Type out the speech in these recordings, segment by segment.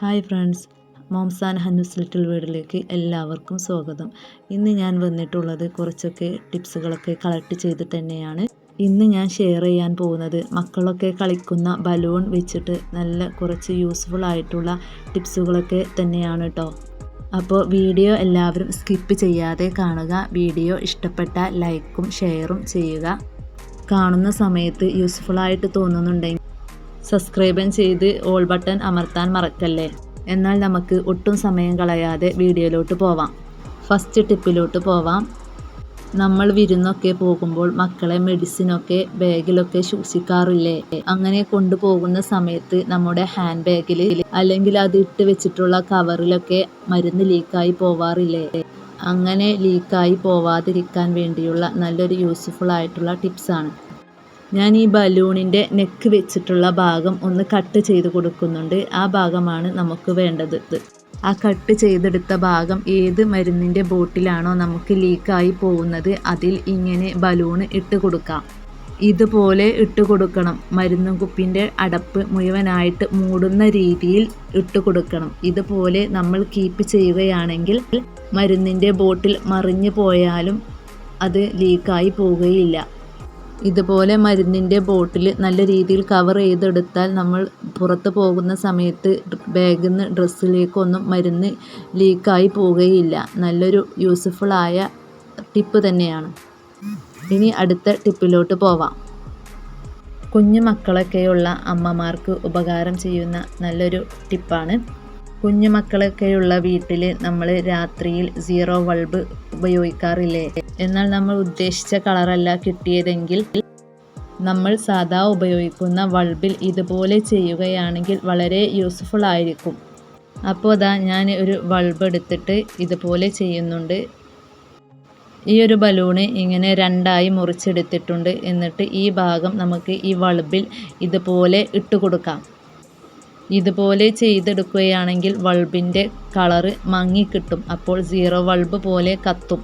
Hi friends moms and Hannu's little വേർഡിലേക്ക് എല്ലാവർക്കും സ്വാഗതം. ഇന്ന് ഞാൻ വന്നിട്ടുള്ളത് കുറച്ചൊക്കെ ടിപ്സുകളൊക്കെ കളക്ട് ചെയ്ത് തന്നെയാണ്. ഇന്ന് ഞാൻ ഷെയർ ചെയ്യാൻ പോകുന്നത് മക്കളൊക്കെ കളിക്കുന്ന ബലൂൺ വെച്ചിട്ട് നല്ല കുറച്ച് യൂസ്ഫുൾ ആയിട്ടുള്ള ടിപ്സുകളൊക്കെ തന്നെയാണ് കേട്ടോ അപ്പോൾ വീഡിയോ എല്ലാവരും സ്കിപ്പ് ചെയ്യാതെ കാണുക. വീഡിയോ ഇഷ്ടപ്പെട്ട ലൈക്കും ഷെയറും ചെയ്യുക. കാണുന്ന സമയത്ത് യൂസ്ഫുൾ ആയിട്ട് തോന്നുന്നുണ്ടെങ്കിൽ സബ്സ്ക്രൈബും ചെയ്ത് ഓൾ ബട്ടൺ അമർത്താൻ മറക്കല്ലേ? എന്നാൽ നമുക്ക് ഒട്ടും സമയം കളയാതെ വീഡിയോയിലോട്ട് പോവാം. ഫസ്റ്റ് ടിപ്പിലോട്ട് പോവാം. നമ്മൾ വിരുന്നൊക്കെ പോകുമ്പോൾ മക്കളെ മെഡിസിനൊക്കെ ബാഗിലൊക്കെ സൂക്ഷിക്കാറില്ലേ? അങ്ങനെ കൊണ്ടുപോകുന്ന സമയത്ത് നമ്മുടെ ഹാൻഡ് ബാഗിൽ അല്ലെങ്കിൽ അത് ഇട്ട് വെച്ചിട്ടുള്ള കവറിലൊക്കെ മരുന്ന് ലീക്കായി പോവാറില്ലേ? അങ്ങനെ ലീക്കായി പോവാതിരിക്കാൻ വേണ്ടിയുള്ള നല്ലൊരു യൂസ്ഫുൾ ആയിട്ടുള്ള ടിപ്സാണ് ഞാൻ ഈ ബലൂണിന്റെ നെക്ക് വെച്ചിട്ടുള്ള ഭാഗം ഒന്ന് കട്ട് ചെയ്ത് കൊടുക്കുന്നുണ്ട്. ആ ഭാഗമാണ് നമുക്ക് വേണ്ടത്. ആ കട്ട് ചെയ്തെടുത്ത ഭാഗം ഏത് മരുന്നിന്റെ ബോട്ടിലാണോ നമുക്ക് ലീക്കായി പോകുന്നത് അതിൽ ഇങ്ങനെ ബലൂണ് ഇട്ട് കൊടുക്കാം. ഇതുപോലെ ഇട്ട് കൊടുക്കണം. മരുന്ന് കുപ്പിന്റെ അടപ്പ് മുഴുവനായിട്ട് മൂടുന്ന രീതിയിൽ ഇട്ട് കൊടുക്കണം. ഇതുപോലെ നമ്മൾ കീപ്പ് ചെയ്യുകയാണെങ്കിൽ മരുന്നിന്റെ ബോട്ടിൽ മറിഞ്ഞു പോയാലും അത് ലീക്കായി പോവുകയില്ല. ഇതുപോലെ മരുന്നിന്റെ ബോട്ടിൽ നല്ല രീതിയിൽ കവർ ചെയ്തെടുത്താൽ നമ്മൾ പുറത്ത് പോകുന്ന സമയത്ത് ബാഗിൽ നിന്ന് ഡ്രസ്സിലേക്കൊന്നും മരുന്ന് ലീക്കായി പോവുകയില്ല. നല്ലൊരു യൂസ്ഫുള്ളായ ടിപ്പ് തന്നെയാണ്. ഇനി അടുത്ത ടിപ്പിലോട്ട് പോവാം. കുഞ്ഞു മക്കളൊക്കെയുള്ള അമ്മമാർക്ക് ഉപകാരം ചെയ്യുന്ന നല്ലൊരു ടിപ്പാണ് കുഞ്ഞു മക്കളൊക്കെയുള്ള വീട്ടിൽ നമ്മൾ രാത്രിയിൽ സീറോ ബൾബ് ഉപയോഗിക്കാറില്ലേ? എന്നാൽ നമ്മൾ ഉദ്ദേശിച്ച കളറല്ല കിട്ടിയതെങ്കിൽ നമ്മൾ സാധാ ഉപയോഗിക്കുന്ന ബൾബിൽ ഇതുപോലെ ചെയ്യുകയാണെങ്കിൽ വളരെ യൂസ്ഫുൾ ആയിരിക്കും. അപ്പോൾ അതാ ഞാൻ ഒരു ബൾബ് എടുത്തിട്ട് ഇതുപോലെ ചെയ്യുന്നുണ്ട്. ഈ ഒരു ബലൂണ് ഇങ്ങനെ രണ്ടായി മുറിച്ചെടുത്തിട്ടുണ്ട്. എന്നിട്ട് ഈ ഭാഗം നമുക്ക് ഈ ബൾബിൽ ഇതുപോലെ ഇട്ട് കൊടുക്കാം ഇതുപോലെ ചെയ്തെടുക്കുകയാണെങ്കിൽ ബൾബിന്റെ കളറ് മങ്ങിക്കിട്ടും. അപ്പോൾ സീറോ ബൾബ് പോലെ കത്തും.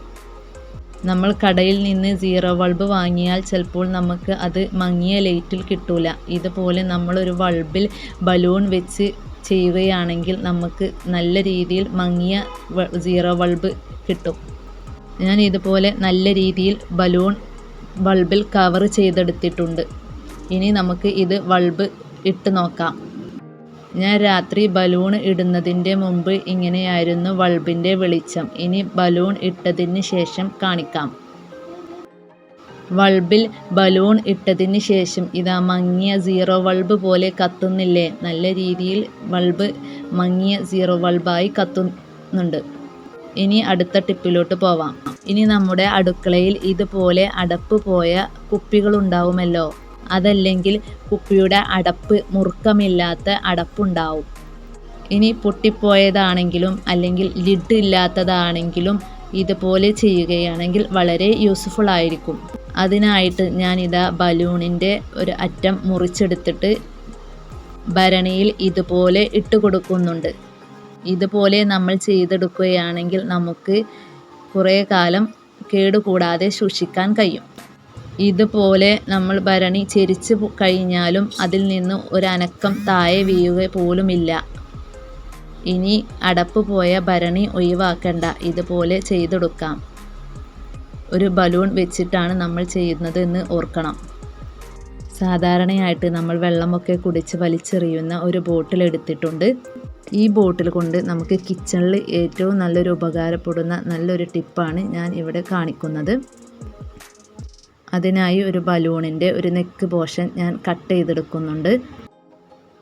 നമ്മൾ കടയിൽ നിന്ന് സീറോ ബൾബ് വാങ്ങിയാൽ ചിലപ്പോൾ നമുക്ക് അത് മങ്ങിയ ലൈറ്റിൽ കിട്ടൂല. ഇതുപോലെ നമ്മളൊരു ബൾബിൽ ബലൂൺ വെച്ച് ചെയ്യുകയാണെങ്കിൽ നമുക്ക് നല്ല രീതിയിൽ മങ്ങിയ സീറോ ബൾബ് കിട്ടും. ഞാൻ ഇതുപോലെ നല്ല രീതിയിൽ ബലൂൺ ബൾബിൽ കവർ ചെയ്തെടുത്തിട്ടുണ്ട്. ഇനി നമുക്ക് ഇത് ബൾബ് ഇട്ട് നോക്കാം. ഞാൻ രാത്രി ബലൂൺ ഇടുന്നതിന്റെ മുമ്പ് ഇങ്ങനെയായിരുന്നു ബൾബിന്റെ വെളിച്ചം. ഇനി ബലൂൺ ഇട്ടതിന് ശേഷം കാണിക്കാം. ബൾബിൽ ബലൂൺ ഇട്ടതിന് ശേഷം ഇതാ മങ്ങിയ സീറോ ബൾബ് പോലെ കത്തുന്നില്ലേ? നല്ല രീതിയിൽ ബൾബ് മങ്ങിയ സീറോ ബൾബായി കത്തുന്നുണ്ട്. ഇനി അടുത്ത ടിപ്പിലോട്ട് പോവാം. ഇനി നമ്മുടെ അടുക്കളയിൽ ഇതുപോലെ അടപ്പ് പോയ കുപ്പികളുണ്ടാവുമല്ലോ? അതല്ലെങ്കിൽ കുപ്പിയുടെ അടപ്പ് മുറുക്കമില്ലാത്ത അടപ്പുണ്ടാവും. ഇനി പൊട്ടിപ്പോയതാണെങ്കിലും അല്ലെങ്കിൽ ലിഡ് ഇല്ലാത്തതാണെങ്കിലും ഇതുപോലെ ചെയ്യുകയാണെങ്കിൽ വളരെ യൂസ്ഫുൾ ആയിരിക്കും. അതിനായിട്ട് ഞാനിതാ ബലൂണിന്റെ ഒരു അറ്റം മുറിച്ചെടുത്തിട്ട് ഭരണിയിൽ ഇതുപോലെ ഇട്ട് കൊടുക്കുന്നുണ്ട്. ഇതുപോലെ നമ്മൾ ചെയ്തെടുക്കുകയാണെങ്കിൽ നമുക്ക് കുറേ കാലം കേടുകൂടാതെ സൂക്ഷിക്കാൻ കഴിയും. ഇതുപോലെ നമ്മൾ ഭരണി ചെരിച്ച് കഴിഞ്ഞാലും അതിൽ നിന്ന് ഒരനക്കം താഴെ വീഴുക പോലുമില്ല. ഇനി അടപ്പ് പോയ ഭരണി ഒഴിവാക്കണ്ട. ഇതുപോലെ ചെയ്തെടുക്കാം. ഒരു ബലൂൺ വെച്ചിട്ടാണ് നമ്മൾ ചെയ്യുന്നത് എന്ന് ഓർക്കണം. സാധാരണയായിട്ട് നമ്മൾ വെള്ളമൊക്കെ കുടിച്ച് വലിച്ചെറിയുന്ന ഒരു ബോട്ടിൽ എടുത്തിട്ടുണ്ട്. ഈ ബോട്ടിൽ കൊണ്ട് നമുക്ക് കിച്ചണിൽ ഏറ്റവും നല്ലൊരു ഉപകാരപ്പെടുന്ന നല്ലൊരു ടിപ്പാണ് ഞാൻ ഇവിടെ കാണിക്കുന്നത്. അതിനായി ഒരു ബലൂണിന്റെ ഒരു നെക്ക് പോർഷൻ ഞാൻ കട്ട് ചെയ്തെടുക്കുന്നുണ്ട്.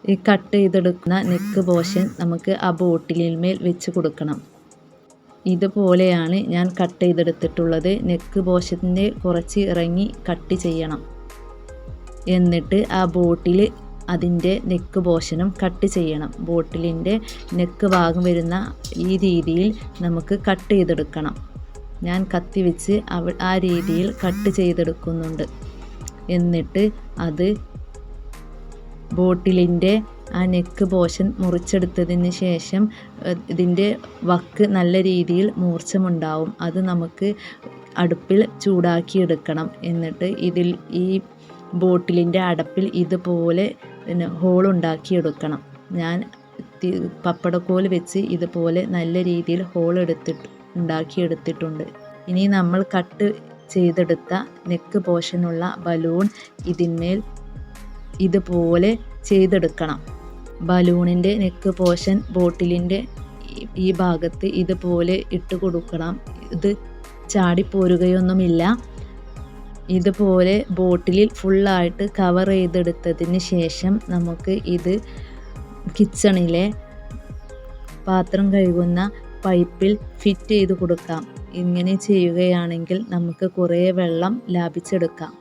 ഈ കട്ട് ചെയ്തെടുക്കുന്ന നെക്ക് പോർഷൻ നമുക്ക് ആ ബോട്ടിലിന്മേൽ വെച്ച് കൊടുക്കണം. ഇതുപോലെയാണ് ഞാൻ കട്ട് ചെയ്തെടുത്തിട്ടുള്ളത്. നെക്ക് പോർഷന്റെ കുറച്ച് ഇറങ്ങി കട്ട് ചെയ്യണം. എന്നിട്ട് ആ ബോട്ടിൽ അതിന്റെ നെക്ക് പോർഷനും കട്ട് ചെയ്യണം. ബോട്ടിലിന്റെ നെക്ക് ഭാഗം വരുന്ന ഈ രീതിയിൽ നമുക്ക് കട്ട് ചെയ്തെടുക്കണം. ഞാൻ കത്തി വെച്ച് അവ ആ രീതിയിൽ കട്ട് ചെയ്തെടുക്കുന്നുണ്ട്. എന്നിട്ട് അത് ബോട്ടിലിന്റെ ആ നെക്ക് പോഷൻ മുറിച്ചെടുത്തതിന് ശേഷം ഇതിന്റെ വക്ക് നല്ല രീതിയിൽ മൂർച്ചമുണ്ടാവും. അത് നമുക്ക് അടുപ്പിൽ ചൂടാക്കിയെടുക്കണം. എന്നിട്ട് ഇതിൽ ഈ ബോട്ടിലിന്റെ അടപ്പിൽ ഇതുപോലെ പിന്നെ ഹോളുണ്ടാക്കിയെടുക്കണം ഞാൻ പപ്പടക്കോൽ വെച്ച് ഇതുപോലെ നല്ല രീതിയിൽ ഹോൾ എടുത്തിട്ട്. ഉണ്ടാക്കിയെടുത്തിട്ടുണ്ട്. ഇനി നമ്മൾ കട്ട് ചെയ്തെടുത്ത നെക്ക് പോർഷനുള്ള ബലൂൺ ഇതിന്മേൽ ഇതുപോലെ ചെയ്തെടുക്കണം. ബലൂണിന്റെ നെക്ക് പോർഷൻ ബോട്ടിലിന്റെ ഈ ഭാഗത്ത് ഇതുപോലെ ഇട്ട് കൊടുക്കണം. ഇത് ചാടിപ്പോരുകയൊന്നുമില്ല. ഇതുപോലെ ബോട്ടിലിൽ ഫുള്ളായിട്ട് കവർ ചെയ്തെടുത്തതിന് ശേഷം നമുക്ക് ഇത് കിച്ചണിലെ പാത്രം കഴുകുന്ന പൈപ്പിൽ ഫിറ്റ് ചെയ്ത് കൊടുക്കാം. ഇങ്ങനെ ചെയ്യുകയാണെങ്കിൽ നമുക്ക് കുറേ വെള്ളം ലാഭിച്ചെടുക്കാം.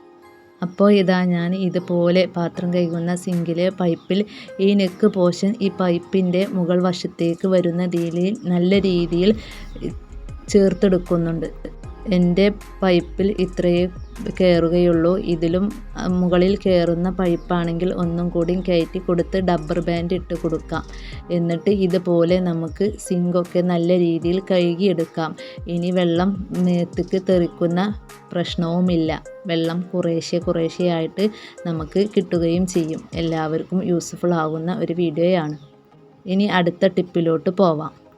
അപ്പോൾ ഇതാ ഞാൻ ഇതുപോലെ പാത്രം കഴുകുന്ന സിങ്കിലെ പൈപ്പിൽ ഈ നെക്ക് പോർഷൻ ഈ പൈപ്പിന്റെ മുകൾ വശത്തേക്ക് വരുന്ന രീതിയിൽ നല്ല രീതിയിൽ ചേർത്തെടുക്കുന്നുണ്ട്. എന്റെ പൈപ്പിൽ ഇത്രയേ കയറുകയുള്ളൂ. ഇതിലും മുകളിൽ കയറുന്ന പൈപ്പാണെങ്കിൽ ഒന്നും കൂടി കയറ്റി കൊടുത്ത് ഡബ്ബർ ബാൻഡ് ഇട്ട് കൊടുക്കാം. എന്നിട്ട് ഇതുപോലെ നമുക്ക് സിങ്കൊക്കെ നല്ല രീതിയിൽ കഴുകിയെടുക്കാം. ഇനി വെള്ളം മേത്തേക്ക് തെറിക്കുന്ന പ്രശ്നവുമില്ല. വെള്ളം കുറേശ്ശെ കുറേശ്ശെയായിട്ട് നമുക്ക് കിട്ടുകയും ചെയ്യും. എല്ലാവർക്കും യൂസ്ഫുൾ ആകുന്ന ഒരു വീഡിയോയാണ് ഇനി അടുത്ത ടിപ്പിലോട്ട് പോവാം.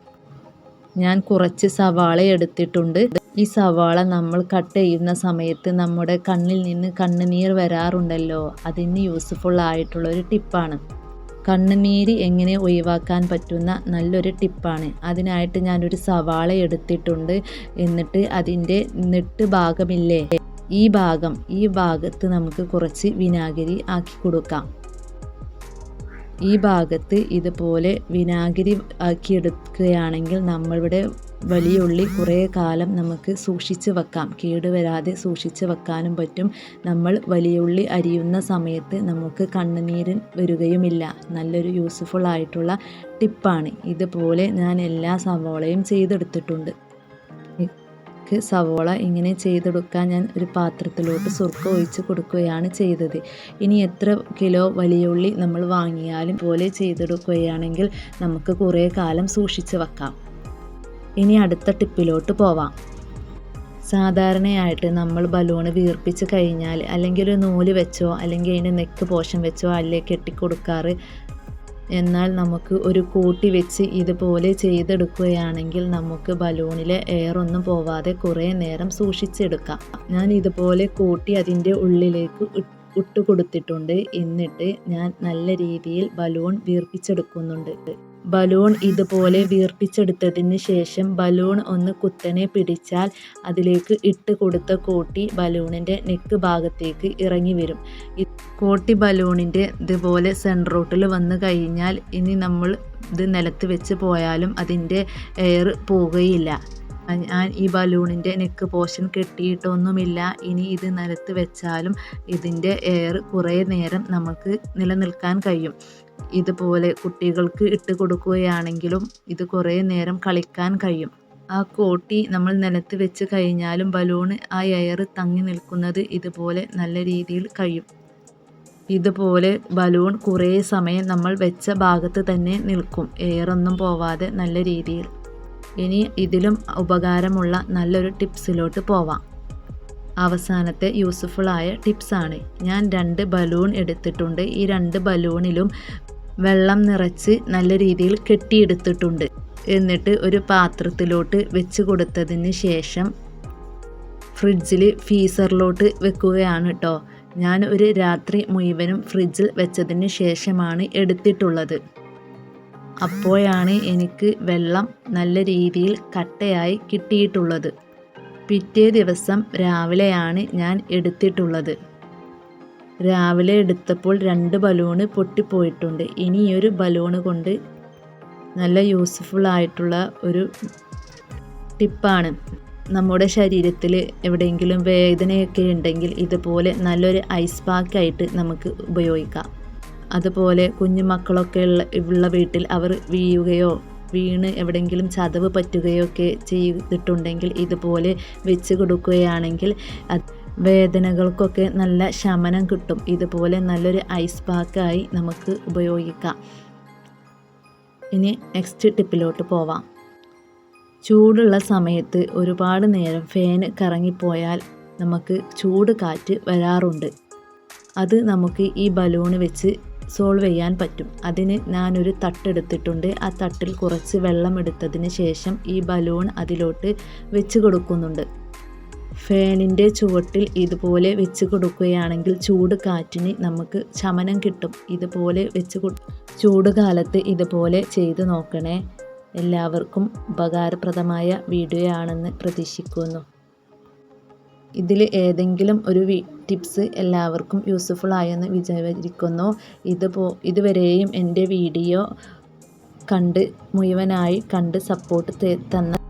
ഞാൻ കുറച്ച് സവാള എടുത്തിട്ടുണ്ട്. ഈ സവാള നമ്മൾ കട്ട് ചെയ്യുന്ന സമയത്ത് നമ്മുടെ കണ്ണിൽ നിന്ന് കണ്ണുനീർ വരാറുണ്ടല്ലോ. അതിന് യൂസ്ഫുൾ ആയിട്ടുള്ള ഒരു ടിപ്പാണ് കണ്ണുനീര് എങ്ങനെ ഒഴിവാക്കാൻ പറ്റുന്ന നല്ലൊരു ടിപ്പാണ് അതിനായിട്ട് ഞാനൊരു സവാള എടുത്തിട്ടുണ്ട്. എന്നിട്ട് അതിന്റെ നെട്ട് ഭാഗമില്ലേ? ഈ ഭാഗം ഈ ഭാഗത്ത് നമുക്ക് കുറച്ച് വിനാഗിരി ആക്കി കൊടുക്കാം. ഈ ഭാഗത്ത് ഇതുപോലെ വിനാഗിരി ആക്കിയെടുക്കുകയാണെങ്കിൽ നമ്മളുടെ വലിയ ഉള്ളി കുറേ കാലം നമുക്ക് സൂക്ഷിച്ച് വെക്കാം. കേടുവരാതെ സൂക്ഷിച്ച് വെക്കാനും പറ്റും. നമ്മൾ വലിയ ഉള്ളി അരിയുന്ന സമയത്ത് നമുക്ക് കണ്ണുനീര് വരികയുമില്ല. നല്ലൊരു യൂസ്ഫുൾ ആയിട്ടുള്ള ടിപ്പാണ്. ഇതുപോലെ ഞാൻ എല്ലാ സവോളയും ചെയ്തെടുത്തിട്ടുണ്ട്. എനിക്ക് സവോള ഇങ്ങനെ ചെയ്തെടുക്കാൻ ഞാൻ ഒരു പാത്രത്തിലോട്ട് സുർക്ക ഒഴിച്ച് കൊടുക്കുകയാണ് ചെയ്തത്. ഇനി എത്ര കിലോ വലിയ ഉള്ളി നമ്മൾ വാങ്ങിയാലും പോലെ ചെയ്തെടുക്കുകയാണെങ്കിൽ നമുക്ക് കുറേ കാലം സൂക്ഷിച്ച് വെക്കാം. ഇനി അടുത്ത ടിപ്പിലോട്ട് പോവാം. സാധാരണയായിട്ട് നമ്മൾ ബലൂൺ വീർപ്പിച്ച് കഴിഞ്ഞാൽ അല്ലെങ്കിൽ ഒരു നൂൽ വെച്ചോ അല്ലെങ്കിൽ അതിന്റെ നെക്ക് പോഷൻ വെച്ചോ അല്ലേ കെട്ടിക്കൊടുക്കാറ് എന്നാൽ നമുക്ക് ഒരു കൂട്ടി വെച്ച് ഇതുപോലെ ചെയ്തെടുക്കുകയാണെങ്കിൽ നമുക്ക് ബലൂണിലെ എയർ ഒന്നും പോവാതെ കുറേ നേരം സൂക്ഷിച്ചെടുക്കാം. ഞാൻ ഇതുപോലെ കൂട്ടി അതിന്റെ ഉള്ളിലേക്ക് ഇട്ട് കൊടുത്തിട്ടുണ്ട് എന്നിട്ട് ഞാൻ നല്ല രീതിയിൽ ബലൂൺ വീർപ്പിച്ചെടുക്കുന്നുണ്ട്. ബലൂൺ ഇതുപോലെ വീർപ്പിച്ചെടുത്തതിന് ശേഷം ബലൂൺ ഒന്ന് കുത്തനെ പിടിച്ചാൽ അതിലേക്ക് ഇട്ട് കൊടുത്ത കോട്ടി ബലൂണിന്റെ നെക്ക് ഭാഗത്തേക്ക് ഇറങ്ങി വരും. കോട്ടി ബലൂണിന്റെ ഇതുപോലെ സെൻട്രോട്ടിൽ വന്നു കഴിഞ്ഞാൽ ഇനി നമ്മൾ ഇത് നിലത്ത് വെച്ച് പോയാലും അതിന്റെ എയർ പോവുകയില്ല. ഞാൻ ഈ ബലൂണിന്റെ നെക്ക് പോർഷൻ കെട്ടിയിട്ടൊന്നുമില്ല. ഇനി ഇത് നിലത്ത് വെച്ചാലും ഇതിന്റെ എയർ കുറേ നേരം നമുക്ക് നിലനിൽക്കാൻ കഴിയും. ഇതുപോലെ കുട്ടികൾക്ക് ഇട്ട് കൊടുക്കുകയാണെങ്കിലും ഇത് കുറേ നേരം കളിക്കാൻ കഴിയും. ആ കോട്ടി നമ്മൾ നിലത്ത് വെച്ച് കഴിഞ്ഞാലും ബലൂണ് ആ എയർ തങ്ങി നിൽക്കുന്നത് ഇതുപോലെ നല്ല രീതിയിൽ കഴിയും. ഇതുപോലെ ബലൂൺ കുറേ സമയം നമ്മൾ വെച്ച ഭാഗത്ത് തന്നെ നിൽക്കും. എയറൊന്നും പോവാതെ നല്ല രീതിയിൽ. ഇനി ഇതിലും ഉപകാരമുള്ള നല്ലൊരു ടിപ്സിലോട്ട് പോവാം. അവസാനത്തെ യൂസ്ഫുള്ളായ ടിപ്സാണ്. ഞാൻ രണ്ട് ബലൂൺ എടുത്തിട്ടുണ്ട്. ഈ രണ്ട് ബലൂണിലും വെള്ളം നിറച്ച് നല്ല രീതിയിൽ കെട്ടിയെടുത്തിട്ടുണ്ട്. എന്നിട്ട് ഒരു പാത്രത്തിലോട്ട് വെച്ച് കൊടുത്തതിന് ശേഷം ഫ്രിഡ്ജിൽ ഫീസറിലോട്ട് വെക്കുകയാണ് കേട്ടോ ഞാൻ ഒരു രാത്രി മുഴുവനും ഫ്രിഡ്ജിൽ വെച്ചതിന് ശേഷമാണ് എടുത്തിട്ടുള്ളത്. അപ്പോഴാണ് എനിക്ക് വെള്ളം നല്ല രീതിയിൽ കട്ടയായി കിട്ടിയിട്ടുള്ളത്. പിറ്റേ ദിവസം രാവിലെയാണ് ഞാൻ എടുത്തിട്ടുള്ളത്. രാവിലെ എടുത്തപ്പോൾ രണ്ട് ബലൂണ് പൊട്ടിപ്പോയിട്ടുണ്ട്. ഇനി ഈ ഒരു ബലൂണ് കൊണ്ട് നല്ല യൂസ്ഫുൾ ആയിട്ടുള്ള ഒരു ടിപ്പാണ്. നമ്മുടെ ശരീരത്തിൽ എവിടെയെങ്കിലും വേദനയൊക്കെ ഉണ്ടെങ്കിൽ ഇതുപോലെ നല്ലൊരു ഐസ് പാക്കായിട്ട് നമുക്ക് ഉപയോഗിക്കാം. അതുപോലെ കുഞ്ഞു മക്കളൊക്കെ ഉള്ള ഉള്ള വീട്ടിൽ അവർ വീഴുകയോ വീണ് എവിടെയെങ്കിലും ചതവ് പറ്റുകയോ ഒക്കെ ചെയ്തിട്ടുണ്ടെങ്കിൽ ഇതുപോലെ വെച്ച് കൊടുക്കുകയാണെങ്കിൽ വേദനകൾക്കൊക്കെ നല്ല ശമനം കിട്ടും. ഇതുപോലെ നല്ലൊരു ഐസ് പാക്കായി നമുക്ക് ഉപയോഗിക്കാം. ഇനി നെക്സ്റ്റ് ടിപ്പിലോട്ട് പോവാം. ചൂടുള്ള സമയത്ത് ഒരുപാട് നേരം ഫാൻ കറങ്ങിപ്പോയാൽ നമുക്ക് ചൂട് കാറ്റ് വരാറുണ്ട്. അത് നമുക്ക് ഈ ബലൂൺ വെച്ച് സോൾവ് ചെയ്യാൻ പറ്റും. അതിന് ഞാനൊരു തട്ടെടുത്തിട്ടുണ്ട്. ആ തട്ടിൽ കുറച്ച് വെള്ളം എടുത്തതിന് ശേഷം ഈ ബലൂൺ അതിലോട്ട് വെച്ച് കൊടുക്കുന്നുണ്ട്. ഫാനിന്റെ ചുവട്ടിൽ ഇതുപോലെ വെച്ച് കൊടുക്കുകയാണെങ്കിൽ ചൂട് കാറ്റിന് നമുക്ക് ശമനം കിട്ടും. ഇതുപോലെ വെച്ച് ചൂട് കാലത്ത് ഇതുപോലെ ചെയ്ത് നോക്കണേ. എല്ലാവർക്കും ഉപകാരപ്രദമായ വീഡിയോ ആണെന്ന് പ്രതീക്ഷിക്കുന്നു. ഇതിൽ ഏതെങ്കിലും ഒരു ടിപ്സ് എല്ലാവർക്കും യൂസ്ഫുൾ ആയെന്ന് വിചാരിക്കുന്നു. ഇതുപോ ഇതുവരെയും എന്റെ വീഡിയോ കണ്ട് മുഴുവനായി കണ്ട് സപ്പോർട്ട് തന്ന